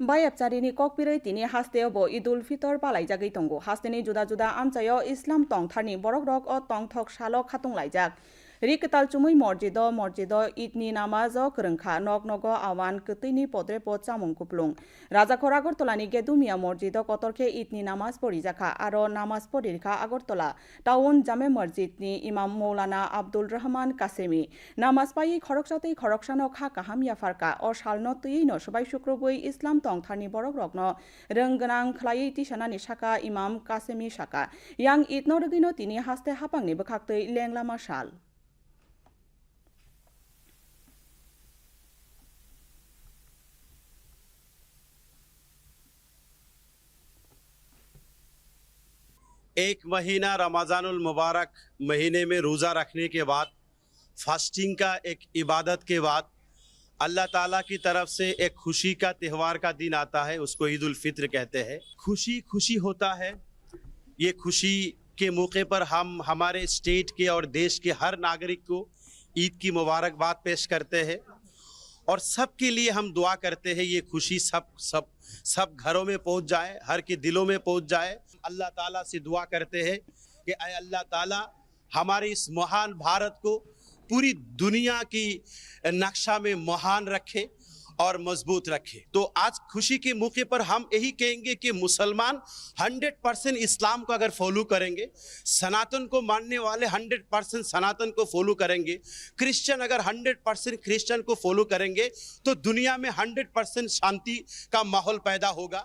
বাইয়াপচারিনি ককপিরই তিনি হাস্তেও বো ইদুল ফিতর পালাই জাগি তঙ্গু হাস্তেনি জুদা জুদা আমচায় ইসলাম তংথারনি বরক রক ও থক সালক খাতুং লাইজাক rik tal chumui morjido morjido itni namazo krangkha nok nogo awan kutini podre po chamung kuplung raja khoragor tolani gedumia morjido kotorkhe itni namaz porijaka aro namaz porirkha agortola town জামে মসজিদ নি ইমাম মৌলানা আব্দুল রহমান কাসেমি নামাজ পাই খড়কসাতেই খড়কসানো খা কাহামিয়া ফারকা ও সালন তুই ন সবাই শুক্রবই ইসলাম তংথানি বরক রগ্ন রঙ্গনাং খ্লাই তিসানানি শাখা ইমাম কাসেমি শাখা ইয়াং ইতন রগিনো তিনি হাসতে হাপাংনি বখাক্তই লেংলামা শাল ایک مہینہ رمضان المبارک مہینے میں روزہ رکھنے کے بعد، فاسٹنگ کا ایک عبادت کے بعد، اللہ تعالیٰ کی طرف سے ایک خوشی کا تہوار کا دن آتا ہے، اس کو عید الفطر کہتے ہیں۔ خوشی خوشی ہوتا ہے۔ یہ خوشی کے موقع پر ہم ہمارے اسٹیٹ کے اور دیش کے ہر ناگرک کو عید کی مبارکباد پیش کرتے ہیں اور سب کے لیے ہم دعا کرتے ہیں، یہ خوشی سب سب سب گھروں میں پہنچ جائے ہر کے دلوں میں پہنچ جائے اللہ تعالیٰ سے دعا کرتے ہیں کہ اے اللہ تعالیٰ، ہماری اس مہان بھارت کو پوری دنیا کی نقشہ میں مہان رکھے۔ اور مضبوط رکھے۔ تو آج خوشی کے موقع پر ہم یہی کہیں گے کہ مسلمان ہنڈریڈ پرسنٹ اسلام کو اگر فالو کریں گے، سناتن کو ماننے والے ہنڈریڈ پرسنٹ سناتن کو فالو کریں گے، کرسچن اگر ہنڈریڈ پرسنٹ کرسچن کو فالو کریں گے، تو دنیا میں ہنڈریڈ پرسنٹ شانتی کا ماحول پیدا ہوگا۔